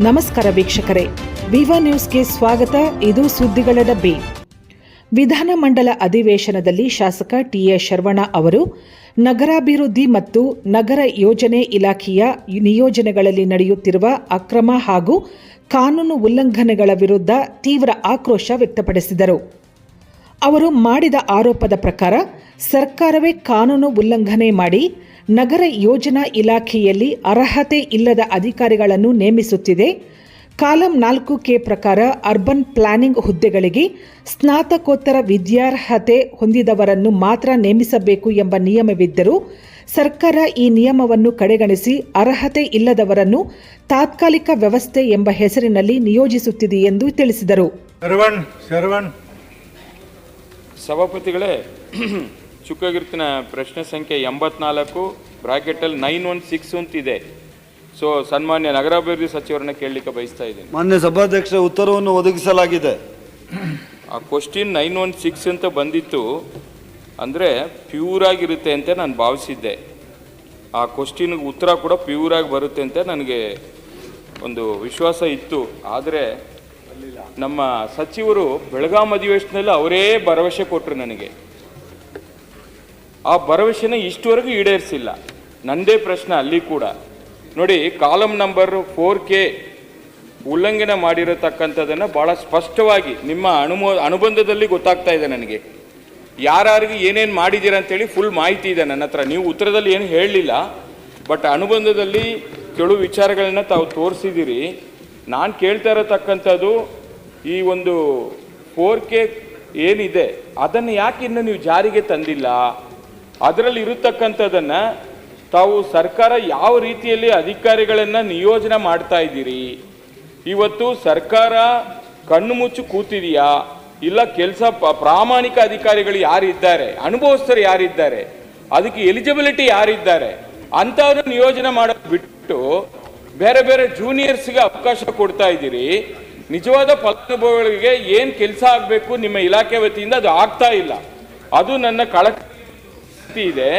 ನಮಸ್ಕಾರ ವೀಕ್ಷಕರೇ. ವಿವಾ ನ್ಯೂಸ್ಗೆ ಸ್ವಾಗತ. ಇದು ಸುದ್ದಿಗಳ ಡಬ್ಬಿ ವಿಧಾನಮಂಡಲ ಅಧಿವೇಶನದಲ್ಲಿ ಶಾಸಕ ಟಿಎ ಶರವಣ ಅವರು, ನಗರಾಭಿವೃದ್ಧಿ ಮತ್ತು ನಗರ ಯೋಜನೆ ಇಲಾಖೆಯ ನಿಯೋಜನೆಗಳಲ್ಲಿ ನಡೆಯುತ್ತಿರುವ ಅಕ್ರಮ ಹಾಗೂ ಕಾನೂನು ಉಲ್ಲಂಘನೆಗಳ ವಿರುದ್ಧ ತೀವ್ರ ಆಕ್ರೋಶ ವ್ಯಕ್ತಪಡಿಸಿದರು. ಅವರು ಮಾಡಿದ ಆರೋಪದ ಪ್ರಕಾರ ಸರ್ಕಾರವೇ ಕಾನೂನು ಉಲ್ಲಂಘನೆ ಮಾಡಿ ನಗರ ಯೋಜನಾ ಇಲಾಖೆಯಲ್ಲಿ ಅರ್ಹತೆ ಇಲ್ಲದ ಅಧಿಕಾರಿಗಳನ್ನು ನೇಮಿಸುತ್ತಿದೆ. ಕಾಲಂ ನಾಲ್ಕು ಕೆ ಪ್ರಕಾರ ಅರ್ಬನ್ ಪ್ಲಾನಿಂಗ್ ಹುದ್ದೆಗಳಿಗೆ ಸ್ನಾತಕೋತ್ತರ ವಿದ್ಯಾರ್ಹತೆ ಹೊಂದಿದವರನ್ನು ಮಾತ್ರ ನೇಮಿಸಬೇಕು ಎಂಬ ನಿಯಮವಿದ್ದರೂ ಸರ್ಕಾರ ಈ ನಿಯಮವನ್ನು ಕಡೆಗಣಿಸಿ ಅರ್ಹತೆ ಇಲ್ಲದವರನ್ನು ತಾತ್ಕಾಲಿಕ ವ್ಯವಸ್ಥೆ ಎಂಬ ಹೆಸರಿನಲ್ಲಿ ನಿಯೋಜಿಸುತ್ತಿದೆ ಎಂದು ತಿಳಿಸಿದರು. ಸಭಾಪತಿಗಳೇ ಚುಕ್ಕಗಿರ್ತಿನ ಪ್ರಶ್ನೆ ಸಂಖ್ಯೆ ಎಂಬತ್ನಾಲ್ಕು ಬ್ರಾಕೆಟಲ್ಲಿ ನೈನ್ ಒನ್ ಸಿಕ್ಸ್ ಅಂತಿದೆ ಸೊ ಸನ್ಮಾನ್ಯ ನಗರಾಭಿವೃದ್ಧಿ ಸಚಿವರನ್ನ ಕೇಳಲಿಕ್ಕೆ ಬಯಸ್ತಾ ಇದ್ದೀನಿ. ಮಾನ್ಯ ಸಭಾಧ್ಯಕ್ಷ ಉತ್ತರವನ್ನು ಒದಗಿಸಲಾಗಿದೆ. ಆ ಕ್ವಶನ್ ನೈನ್ ಒನ್ ಸಿಕ್ಸ್ ಅಂತ ಬಂದಿತ್ತು. ಅಂದರೆ ಪ್ಯೂರ್ ಆಗಿರುತ್ತೆ ಅಂತ ನಾನು ಭಾವಿಸಿದ್ದೆ. ಆ ಕ್ವಶನ್ಗೆ ಉತ್ತರ ಕೂಡ ಪ್ಯೂರಾಗಿ ಬರುತ್ತೆ ಅಂತ ನನಗೆ ಒಂದು ವಿಶ್ವಾಸ ಇತ್ತು. ಆದರೆ ನಮ್ಮ ಸಚಿವರು ಬೆಳಗಾಂ ಅಧಿವೇಶನದಲ್ಲಿ ಅವರೇ ಭರವಸೆ ಕೊಟ್ಟರು ನನಗೆ. ಆ ಭರವಸೆನ ಇಷ್ಟವರೆಗೂ ಈಡೇರಿಸಿಲ್ಲ. ನಂದೇ ಪ್ರಶ್ನೆ ಅಲ್ಲಿ ಕೂಡ. ನೋಡಿ ಕಾಲಮ್ ನಂಬರ್ ಫೋರ್ ಕೆ ಉಲ್ಲಂಘನೆ ಮಾಡಿರತಕ್ಕಂಥದ್ದನ್ನು ಭಾಳ ಸ್ಪಷ್ಟವಾಗಿ ನಿಮ್ಮ ಅನುಮೋ, ಅನುಬಂಧದಲ್ಲಿ ಗೊತ್ತಾಗ್ತಾ ಇದೆ ನನಗೆ. ಯಾರ್ಯಾರಿಗೆ ಏನೇನು ಮಾಡಿದ್ದೀರ ಅಂತೇಳಿ ಫುಲ್ ಮಾಹಿತಿ ಇದೆ ನನ್ನ ಹತ್ರ. ನೀವು ಉತ್ತರದಲ್ಲಿ ಏನು ಹೇಳಲಿಲ್ಲ ಬಟ್ ಅನುಬಂಧದಲ್ಲಿ ಕೆಲವು ವಿಚಾರಗಳನ್ನು ತಾವು ತೋರಿಸಿದ್ದೀರಿ. ನಾನು ಕೇಳ್ತಾ ಇರತಕ್ಕಂಥದ್ದು ಈ ಒಂದು ಫೋರ್ ಕೆ ಏನಿದೆ, ಅದನ್ನು ಯಾಕೆ ಇನ್ನು ನೀವು ಜಾರಿಗೆ ತಂದಿಲ್ಲ? ಅದರಲ್ಲಿ ಇರತಕ್ಕಂಥದ್ದನ್ನು ತಾವು ಸರ್ಕಾರ ಯಾವ ರೀತಿಯಲ್ಲಿ ಅಧಿಕಾರಿಗಳನ್ನು ನಿಯೋಜನೆ ಮಾಡ್ತಾ ಇದ್ದೀರಿ? ಇವತ್ತು ಸರ್ಕಾರ ಕಣ್ಣು ಮುಚ್ಚು ಕೂತಿದೆಯಾ? ಇಲ್ಲ ಕೆಲಸ ಪ್ರಾಮಾಣಿಕ ಅಧಿಕಾರಿಗಳು ಯಾರಿದ್ದಾರೆ? ಅನುಭವಸ್ಥರು ಯಾರಿದ್ದಾರೆ? ಅದಕ್ಕೆ ಎಲಿಜಿಬಿಲಿಟಿ ಯಾರಿದ್ದಾರೆ? ಅಂಥವ್ರನ್ನ ನಿಯೋಜನೆ ಮಾಡೋದು ಬಿಟ್ಟು ಬೇರೆ ಬೇರೆ ಜೂನಿಯರ್ಸ್ಗೆ ಅವಕಾಶ ಕೊಡ್ತಾ ಇದ್ದೀರಿ. ನಿಜವಾದ ಫಲಾನುಭವಿಗಳಿಗೆ ಏನು ಕೆಲಸ ಆಗಬೇಕು ನಿಮ್ಮ ಇಲಾಖೆ ವತಿಯಿಂದ ಅದು ಆಗ್ತಾ ಇಲ್ಲ. ಅದು ನನ್ನ ಕಳಕಳಿ ಇದೆ.